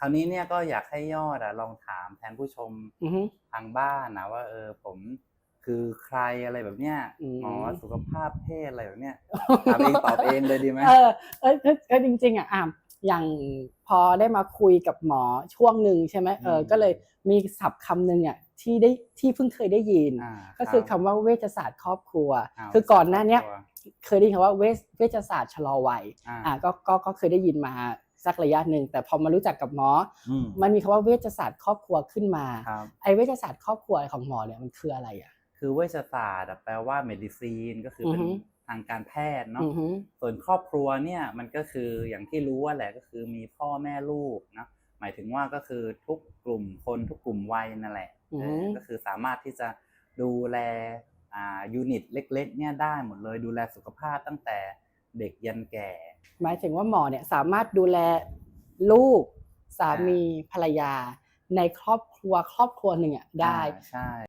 คราวนี้เนี่ยก็อยากให้ยอดอะลองถามแทนผู้ชมอือฮึ ทางบ้านนะว่าเออผมคือใครอะไรแบบเนี้ยอืม หมอสุขภาพเพศอะไรแบบเนี้ยถามเองตอบเองเลยดีไหม เออเออเออเออจริงๆอะอะอย่างพอได้มาคุยกับหมอช่วงหนึ่งใช่ไหมเอออืมก็เลยมีศัพท์คำหนึ่งอะที่ได้ที่เพิ่งเคยได้ยิน อ่าก็คือรัคำบว่าเวชศาสตร์ครอบครัวาคือก่อนหน้าเนี้ยตัวเคยได้ยินคำว่าเวชเวชศาสตร์ชะลอวัยอ่า อะก็ก็ก็เคยได้ยินมา สักระยะหนึ่งแต่พอมารู้จักกับหมออืมมันมีคำว่าเวชศาสตร์ครอบครัวขึ้นมาครับไอเวชศาสตร์ครอบครัวของหมอเนี่ยมันคืออะไรอะ คือเวชศาสตร์อะแปลว่า medicine ก็คือออเป็นฮึทางการแพทย์เนาะอือฮึส่วนครอบครัวเนี่ยมันก็คืออย่างที่รู้ว่าแหละก็คือมีพ่อแม่ลูกนะหมายถึงว่าก็คือทุกกลุ่มคนทุกกลุ่มวัยนั่นแหละอือเอฮึอก็คือสามารถที่จะดูแลอ่ายูนิตเล็ก ๆ เนี่ยได้หมดเลยดูแลสุขภาพตั้งแต่ เด็กยันแก่ หมายถึงว่าหมอเนี่ยสามารถดูแลลูก สามีภรรยา ในครอบครัวครอบครัวหนึ่งอะได้ อ่าใช่